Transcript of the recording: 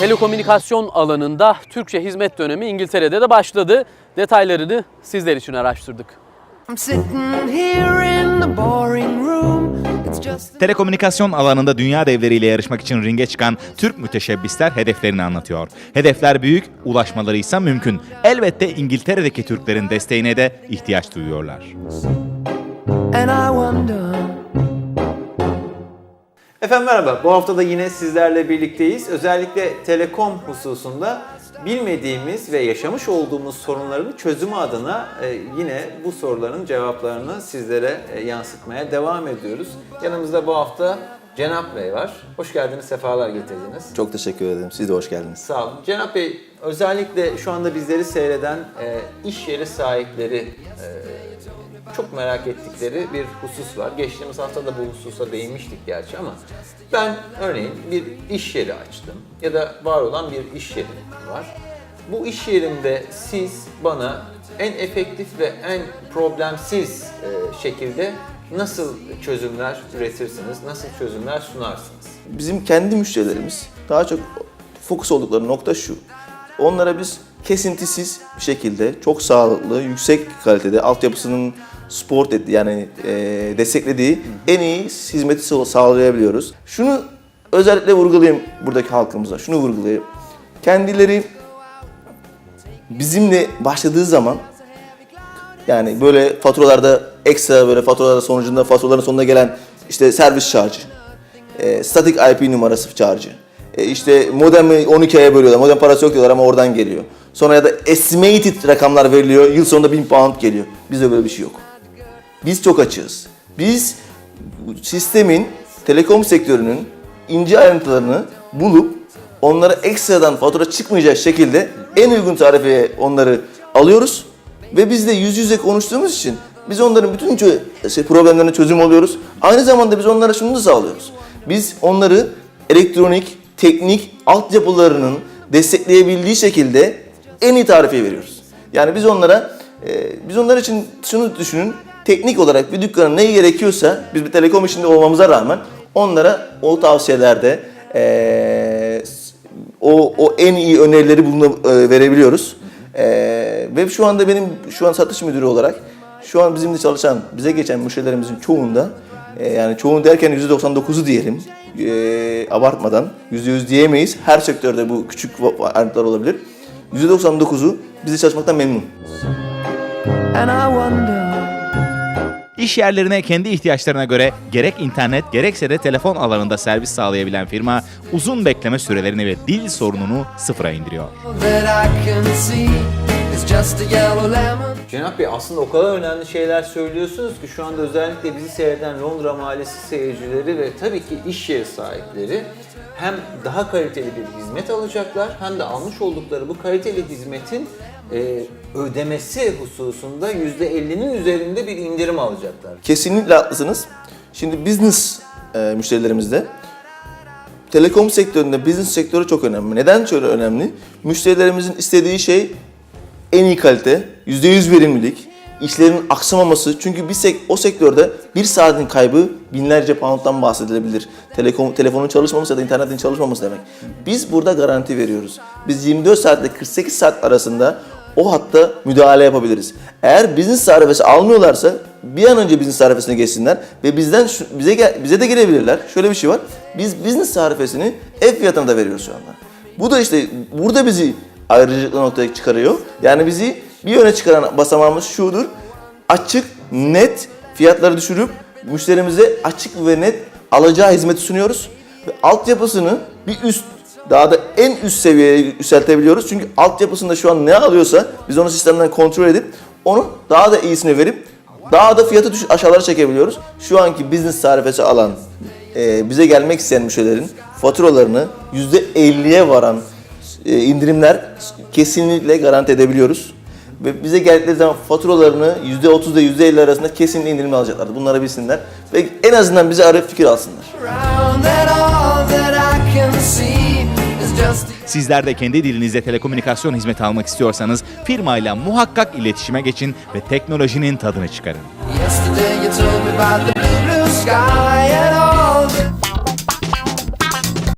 Telekomünikasyon alanında Türkçe hizmet dönemi İngiltere'de de başladı. Detaylarını sizler için araştırdık. Telekomünikasyon alanında dünya devleriyle yarışmak için ringe çıkan Türk müteşebbisler hedeflerini anlatıyor. Hedefler büyük, ulaşmaları ise mümkün. Elbette İngiltere'deki Türklerin desteğine de ihtiyaç duyuyorlar. and I wonder. Efendim merhaba. Bu hafta da yine sizlerle birlikteyiz. Özellikle telekom hususunda bilmediğimiz ve yaşamış olduğumuz sorunların çözümü adına e, yine bu soruların cevaplarını sizlere e, yansıtmaya devam ediyoruz. Yanımızda bu hafta Cenap Bey var. Hoş geldiniz, sefalar getirdiniz. Çok teşekkür ederim. Siz de hoş geldiniz. Sağ olun. Cenap Bey, özellikle şu anda bizleri seyreden e, iş yeri sahipleri e, çok merak ettikleri bir husus var. Geçtiğimiz hafta da bu hususa değinmiştik gerçi ama ben örneğin bir iş yeri açtım ya da var olan bir iş yeri var. Bu iş yerinde siz bana en efektif ve en problemsiz e, şekilde nasıl çözümler üretirsiniz, nasıl çözümler sunarsınız? Bizim kendi müşterilerimiz daha çok fokus oldukları nokta şu. Onlara biz kesintisiz bir şekilde çok sağlıklı, yüksek kalitede altyapısının sport ettiği yani e, desteklediği en iyi hizmeti sağ- sağlayabiliyoruz. Şunu özellikle vurgulayayım buradaki halkımıza. Şunu vurgulayayım. Kendileri bizimle başladığı zaman yani böyle faturalarda ekstra böyle faturalar sonucunda faturaların sonuna gelen işte servis charge'ı, e, static IP numarası charge'ı, e, işte modemi 12'ye bölüyorlar, modem parası yok diyorlar ama oradan geliyor. Sonra ya da estimated rakamlar veriliyor, yıl sonunda 1000 pound geliyor. Bizde böyle bir şey yok. Biz çok açığız. Biz sistemin, telekom sektörünün ince ayrıntılarını bulup onlara ekstradan fatura çıkmayacak şekilde en uygun tarifeye onları alıyoruz. Ve biz de yüz yüze konuştuğumuz için biz onların bütün şey, problemlerine çözüm oluyoruz. Aynı zamanda biz onlara şunu da sağlıyoruz. Biz onları elektronik, teknik altyapılarının destekleyebildiği şekilde en iyi tarifi veriyoruz. Yani biz onlara, e, biz onlar için şunu düşünün, teknik olarak bir dükkanın ne gerekiyorsa, biz bir telekom işinde olmamıza rağmen onlara o tavsiyelerde e, o, o en iyi önerileri buluna, e, verebiliyoruz. E, ve şu anda benim şu an satış müdürü olarak şu an bizimle çalışan, bize geçen müşterilerimizin çoğunda e, yani çoğunu derken %99'u diyelim e, abartmadan %100 diyemeyiz. Her sektörde bu küçük ayrıntılar olabilir. %99'u bizle çalışmaktan memnun. And I wonder. İş yerlerine kendi ihtiyaçlarına göre gerek internet gerekse de telefon alanında servis sağlayabilen firma uzun bekleme sürelerini ve dil sorununu sıfıra indiriyor. İs just a yellow lemon. Cenap Bey aslında o kadar önemli şeyler söylüyorsunuz ki şu anda özellikle bizi seyreden Londra Mahallesi seyircileri ve tabii ki iş yeri sahipleri hem daha kaliteli bir hizmet alacaklar hem de almış oldukları bu kaliteli hizmetin e, ödemesi hususunda %50'nin üzerinde bir indirim alacaklar. Kesinlikle haklısınız. Şimdi business e, müşterilerimizde telekom sektöründe business sektörü çok önemli. Neden şöyle önemli? Müşterilerimizin istediği şey en iyi kalite, %100 verimlilik, işlerin aksamaması. Çünkü bir sek o sektörde bir saatin kaybı binlerce pound'dan bahsedilebilir. Telekom, telefonun çalışmaması ya da internetin çalışmaması demek. Biz burada garanti veriyoruz. Biz 24 saatle 48 saat arasında o hatta müdahale yapabiliriz. Eğer business tarifesi almıyorlarsa bir an önce business tarifesine geçsinler ve bizden şu- bize bize de gelebilirler. Şöyle bir şey var. Biz business tarifesini ev fiyatına da veriyoruz şu anda. Bu da işte burada bizi ayrıcalıklı noktaya çıkarıyor. Yani bizi bir öne çıkaran basamağımız şudur. Açık, net fiyatları düşürüp müşterimize açık ve net alacağı hizmeti sunuyoruz. Ve altyapısını bir üst daha da en üst seviyeye yükseltebiliyoruz. Çünkü altyapısında şu an ne alıyorsa biz onu sistemden kontrol edip onu daha da iyisini verip daha da fiyatı düş- aşağılara çekebiliyoruz. Şu anki business tarifesi alan e, bize gelmek isteyen müşterilerin faturalarını %50'ye varan indirimler kesinlikle garanti edebiliyoruz. Ve bize geldikleri zaman faturalarını %30 ile %50 arasında kesinlikle indirimli alacaklar. Bunları bilsinler. Ve en azından bize arayıp fikir alsınlar. Sizler de kendi dilinizde telekomünikasyon hizmeti almak istiyorsanız firmayla muhakkak iletişime geçin ve teknolojinin tadını çıkarın.